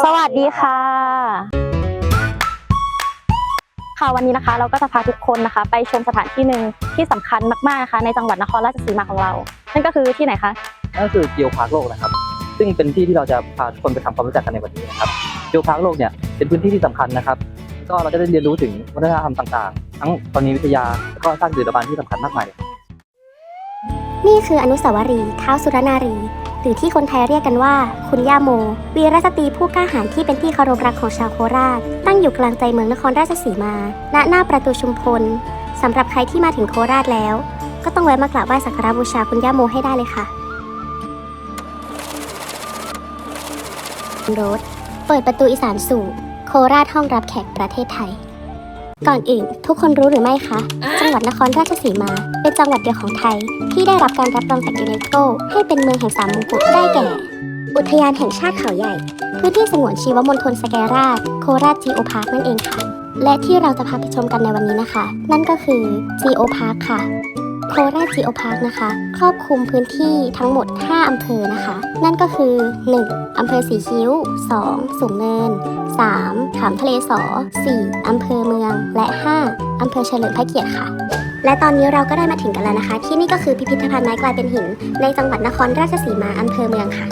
สวัสดีค่ะ ค่ะวันนี้นะคะ เราก็จะพาทุกคนนะคะ ไปชมสถานที่หนึ่งที่สำคัญมากๆนะคะ ในจังหวัดนครราชสีมาของเรา นั่นก็คือที่ไหนคะนั่นก็คือเกียวพาร์คโลกนะครับ ซึ่งเป็นที่ที่เราจะพาทุกคนไปทำความรู้จักกันในวันนี้นะครับเกียวพาร์คโลกเนี่ยเป็นพื้นที่ที่สำคัญนะครับ ก็เราจะได้เรียนรู้ถึงวัฒนธรรมต่างๆ ทั้งธรณีวิทยาแล้วก็สร้างดื่มบันที่สำคัญมากมายนี่คืออนุสาวรีย์เท้าวสุรนารี หรือที่คนไทยเรียกกันว่า คุณย่าโม วีรสตรีผู้กล้าหาญที่เป็นที่เคารพรักของชาวโคราช ตั้งอยู่กลางใจเมืองนครราชสีมา ณ หน้าประตูชุมพลสำหรับใครที่มาถึงโคราชแล้ว ก็ต้องแวะมากราบไหว้สักการะบูชาคุณย่าโมให้ได้เลยค่ะโรถเปิดประตูอีสานสู่ โคราชห้องรับแขกประเทศไทย ก่อนอื่น ทุกคนรู้หรือไม่คะ จังหวัดนครราชสีมา เป็นจังหวัดเดียวของไทย ที่ได้รับการรับรองจากยูเนสโกให้เป็นเมืองแห่งสามมงกุฎได้แก่ อุทยานแห่งชาติเขาใหญ่ พื้นที่สงวนชีวมณฑลสแกราช โคราชจีโอพาร์คนั่นเองค่ะ และที่เราจะพาไปชมกันในวันนี้นะคะ นั่นก็คือจีโอพาร์คค่ะ โคราชจีโอพาร์คนะคะ ครอบคลุมพื้นที่ทั้งหมด 5 อำเภอนะคะ นั่นก็คือ 1. อำเภอสีคิ้ว 2. สูงเนิน 3. ขามทะเลสอ 4. อำเภอเมือง และ 5. อำเภอเฉลิมพระเกียรติค่ะและตอนนี้เราก็ได้มาถึงกันแล้วนะคะ ที่นี่ก็คือพิพิธภัณฑ์ไม้กลายเป็นหิน ในจังหวัดนครราชสีมาอำเภอเมืองค่ะ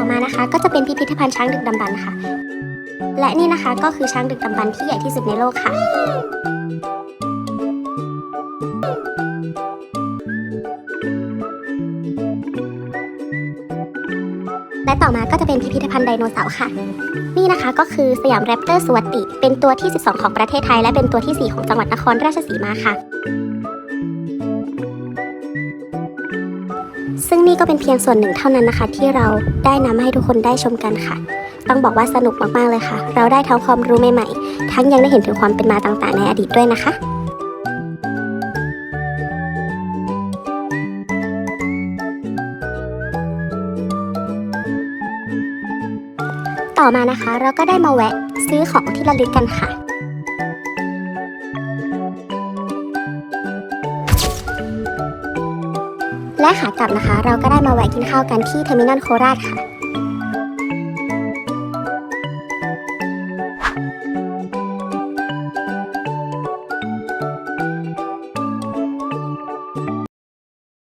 ต่อมานะคะ ก็จะเป็นพิพิธภัณฑ์ช้างดึกดำบรรพ์ค่ะ และนี่นะคะก็คือช้างดึกดำบรรพ์ที่ใหญ่ที่สุดในโลกค่ะและต่อมาก็จะเป็นพิพิธภัณฑ์ไดโนเสาร์ค่ะ นี่นะคะก็คือสยามแรปเตอร์สวัสติเป็นตัวที่ 12 ของประเทศไทย และเป็นตัวที่ 4 ของจังหวัดนครราชสีมาค่ะ ซึ่งนี่ก็เป็นเพียงส่วนหนึ่งเท่านั้นนะคะ ที่เราได้นำมาให้ทุกคนได้ชมกันค่ะ ต้องบอกว่าสนุกมากๆเลยค่ะ เราได้ทั้งความรู้ใหม่ๆ ทั้งยังได้เห็นถึงความเป็นมาต่างๆ ในอดีตด้วยนะคะต่อมานะคะเราก็ได้มาแวะซื้อของที่ระลึกกันค่ะ และขากลับนะคะ เราก็ได้มาแวะกินข้าวกันที่เทอร์มินอลโคราชค่ะ